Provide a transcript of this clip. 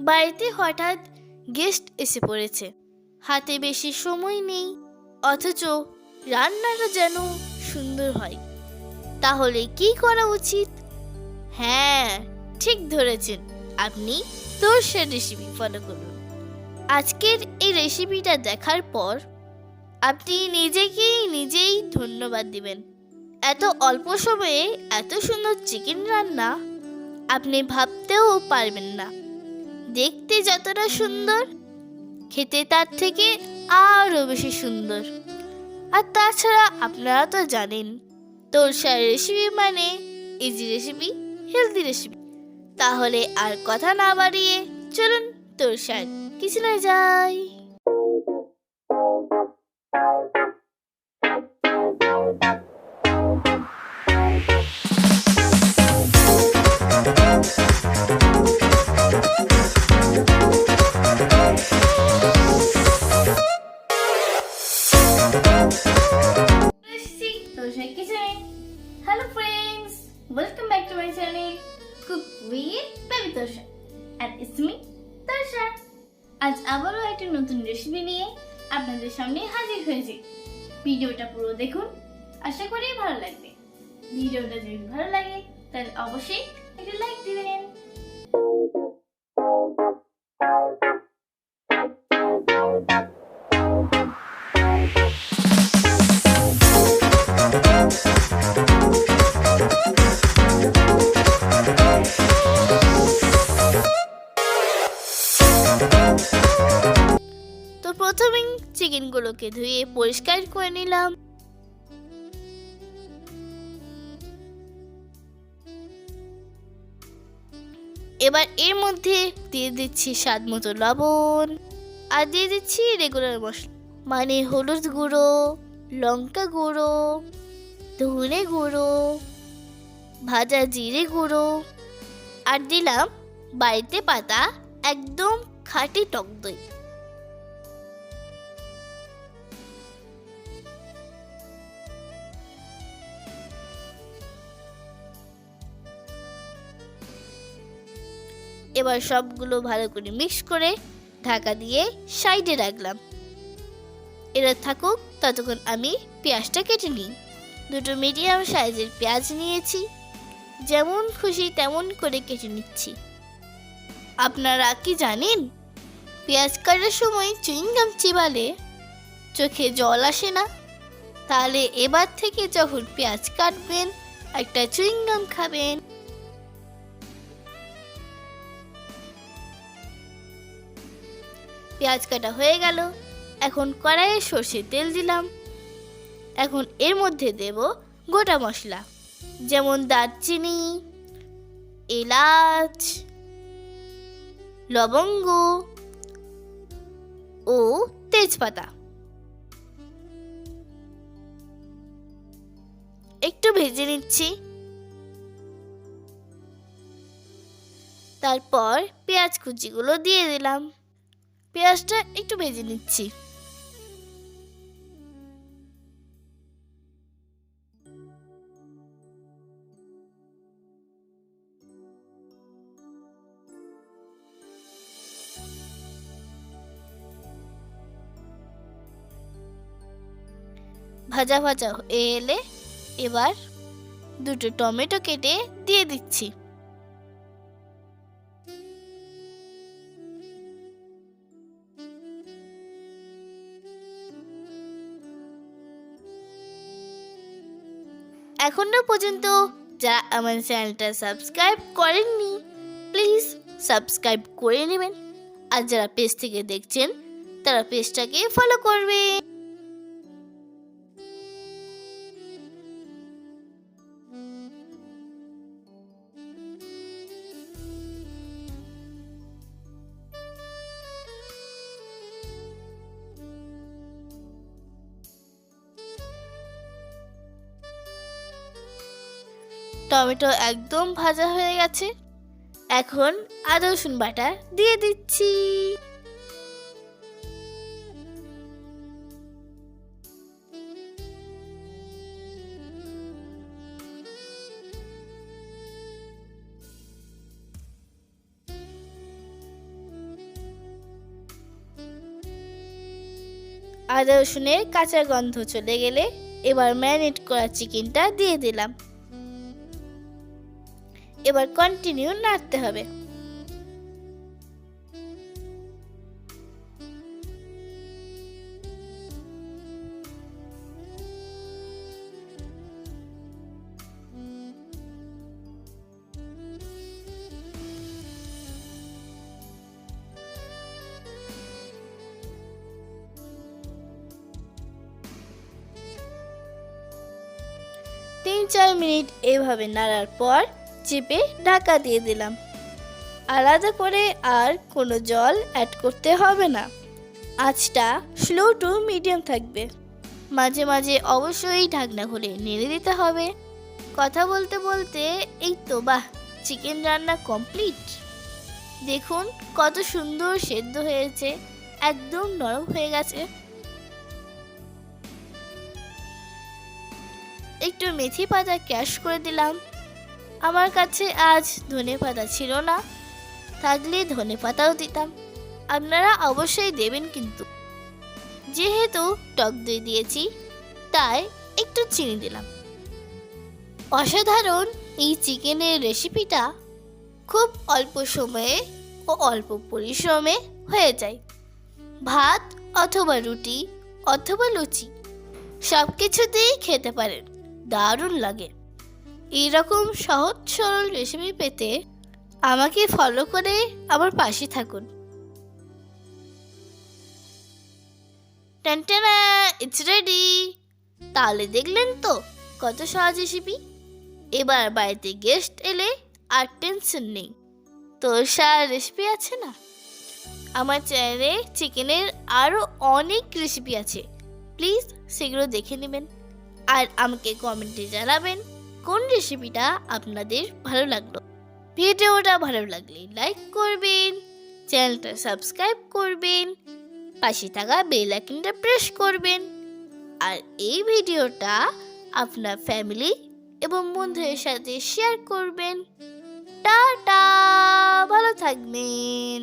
বাড়িতে হঠাৎ গেস্ট এসে পড়েছে। হাতে বেশি সময় নেই, অথচ রান্নাটা যেন সুন্দর হয়। তাহলে কি করা উচিত? হ্যাঁ ঠিক ধরেছেন। আপনি তোরসা রেসিপি ফলো করুন। আজকের এই রেসিপিটা দেখার পর আপনি নিজেকেই নিজেই ধন্যবাদ দিবেন। এত অল্প সময়ে এত সুন্দর চিকেন রান্না আপনি ভাবতেও পারবেন না। দেখতে যতটা সুন্দর, খেতে তার থেকে আরও বেশি সুন্দর। আর তাছাড়া আপনারা তো জানেন, তোরসার রেসিপি মানে ইজি রেসিপি হেলদি রেসিপি তাহলে আর কথা না বাড়িয়ে চলুন তোরসার কিছু না যাই। Welcome back to my channel cook with baby Torsa and it's me Torsa আজ আবারও একটি নতুন রেসিপি নিয়ে আপনাদের সামনে হাজির হয়েছি। ভিডিওটা পুরো দেখুন, আশা করি ভালো লাগবে। ভিডিওটা যদি ভালো লাগে, তাহলে অবশ্যই একটা লাইক দিবেন। চিকেনগুলোকে ধুয়ে পরিষ্কার করে নিলাম। এবার এর মধ্যে দিয়ে দিচ্ছি স্বাদ মতো লবণ আর দিয়ে দিচ্ছি রেগুলার মশলা মানে হলুদ গুঁড়ো, লঙ্কা গুঁড়ো, ধনে গুঁড়ো, ভাজা জিরে গুঁড়ো আর দিলাম বাড়িতে পাতা একদম খাঁটি টক দই। এবার সবগুলো ভালো করে মিক্স করে ঢাকা দিয়ে সাইডে রাখলাম। এরা থাকুক, ততক্ষণ আমি পেঁয়াজটা কেটে নিই। দুটো মিডিয়াম সাইজের পেঁয়াজ নিয়েছি। যেমন খুশি তেমন করে কেটে নিচ্ছি। আপনারা কি জানেন, পেঁয়াজ কাটার সময় চুইংগাম চিবালে চোখে জল আসে না? তাহলে এবার থেকে যখন পেঁয়াজ কাটবেন, একটা চুইংগাম খাবেন। পেঁয়াজ কাটা হয়ে গেল। এখন কড়াইয়ে সর্ষে তেল দিলাম। এখন এর মধ্যে দেব গোটা মশলা, যেমন দারচিনি, এলাচ, লবঙ্গ ও তেজপাতা। একটু ভেজে নিচ্ছি। তারপর পেঁয়াজ কুচিগুলো দিয়ে দিলাম। পেঁয়াজটা একটু ভেজে নিচ্ছি। ভাজা ভাজা হয়ে এলে এবার দুটো টমেটো কেটে দিয়ে দিচ্ছি। এখনও পর্যন্ত যারা আমার চ্যানেলটা সাবস্ক্রাইব করেননি প্লিজ সাবস্ক্রাইব করে নেবেন। আর যারা পেজ থেকে দেখছেন, তারা পেজটাকে ফলো করবে টমেটো একদম ভাজা হয়ে গেছে। এখন আদা রসুন বাটা দিয়ে দিচ্ছি। আদা রসুনের কাঁচা গন্ধ চলে গেলে এবার ম্যারিনেট করা চিকেনটা দিয়ে দিলাম। এবার কন্টিনিউ নাড়তে হবে। তিন চার মিনিট এভাবে নাড়ার পর চেপে ঢাকা দিয়ে দিলাম। আলাদা করে আর কোনো জল অ্যাড করতে হবে না। আঁচটা স্লো টু মিডিয়াম থাকবে। মাঝে মাঝে অবশ্যই ঢাকনা খুলে নেড়ে দিতে হবে। কথা বলতে বলতে এই তো বাহ চিকেন রান্না কমপ্লিট দেখুন কত সুন্দর সেদ্ধ হয়েছে, একদম নরম হয়ে গেছে। একটু মেথি পাতা ক্যাশ করে দিলাম। আমার কাছে আজ ধনে পাতা ছিল না। থাকলে ধনে পাতাও দিতাম। আপনারা অবশ্যই দেবেন কিন্তু। যেহেতু টক দই দিয়েছি, তাই একটু চিনি দিলাম। অসাধারণ এই চিকেনের রেসিপিটা খুব অল্প সময়ে ও অল্প পরিশ্রমে হয়ে যায়। ভাত অথবা রুটি অথবা লুচি সব কিছুতেই খেতে পারেন। দারুণ লাগে। এইরকম সহজ সরল রেসিপি পেতে আমাকে ফলো করে আমার পাশে থাকুন। ইটস রেডি তাহলে দেখলেন তো কত সহজ রেসিপি। এবার বাড়িতে গেস্ট এলে আর টেনশন নেই। তো সার রেসিপি আছে না? আমার চ্যানেলে চিকেনের আরও অনেক রেসিপি আছে। প্লিজ সেগুলো দেখে নেবেন। আর আমাকে কমেন্টে জানাবেন। কোন রেসিপিটা আপনাদের ভালো লাগল? ভিডিওটা ভালো লাগলে লাইক করবেন, চ্যানেলটা সাবস্ক্রাইব করবেন, পাশে থাকা বেল আইকনটা প্রেস করবেন। আর এই ভিডিওটা আপনার ফ্যামিলি এবং বন্ধুদের সাথে শেয়ার করবেন। টাটা, ভালো থাকবেন।